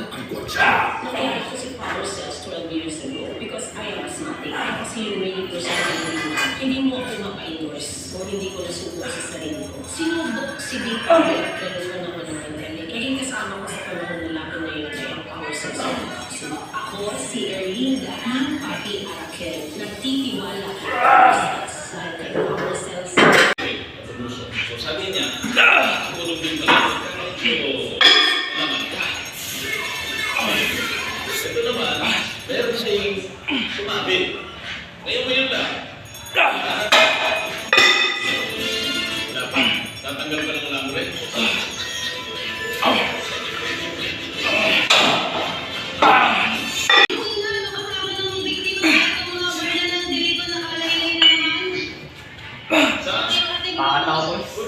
ng angkotsa. Nag-aaral ko si Power Cells 12 years ago because I am asthmatic. Kasi yung really percent hindi mo ako mapa-endorse o hindi ko nasubo sa sarili ko. Sinubok si Dick Kaya pero naman ako ng pandemic. Naging kasama ko sa panahon na laban na yun ay ang Power Cells. So, ako si Erlinda ng Pati Arakel. Nagtitiwala kay Power Cells. Dahil kay Power Cells, So sabi niya, tulong din pala. Pero, Ito naman, meron siyang sumabi. Ngayon ngayon lang. Dapat, tatanggal ka ng lambre. Sa? Pakatapos.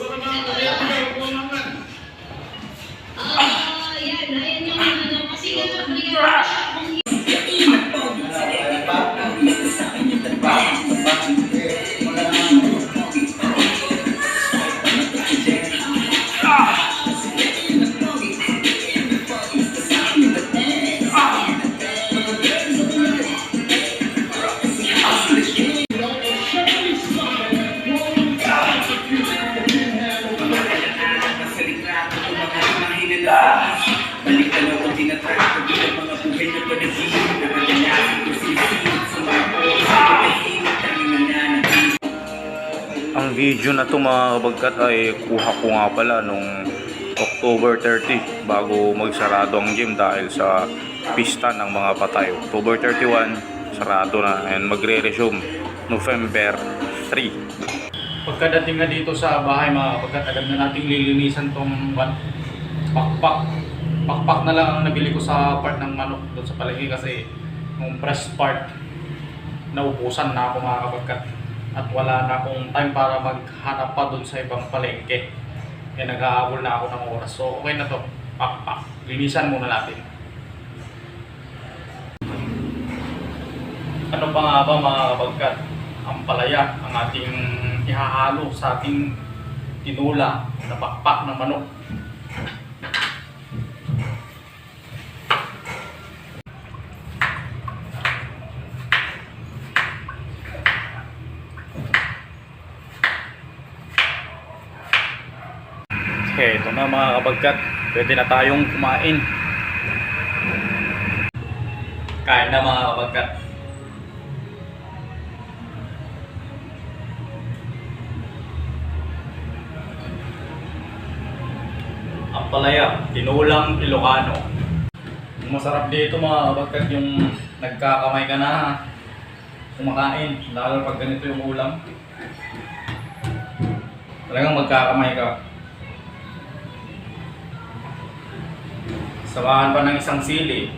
Mahilala Balik ka na kung tinatry ko bilang mga buhay na panaginip Na kadalasan ko sinisilip sa mga oras nananatili Ang video na to mga kabagkat ay kuha ko nga pala nung October 30 bago magsarado ang gym dahil sa pista ng mga patay. October 31, sarado na and magre-resume November 3. Pagkadating na dito sa bahay mga kapagkat, agad na nating lilinisan tong pakpak. Pakpak na lang ang nabili ko sa part ng manok doon sa palengke kasi yung breast part naubusan na ako mga kapagkat at wala na akong time para maghanap pa doon sa ibang palengke. Kaya naghahabol na ako ng oras. So okay na to. Pakpak. Linisan muna natin. Ano pa nga ba mga kapagkat? Ang palaya, ang ating ihahalo sa ating tinula na pakpak ng manok. Okay, ito na mga kabagkat. Pwede na tayong kumain. Kain na mga kapagkat. Ang palaya, tinulang Ilocano. Masarap dito mga kapagkat yung nagkakamay ka na kumakain, lalo pag ganito yung ulam. Talagang magkakamay ka. Samahan pa ng isang sili.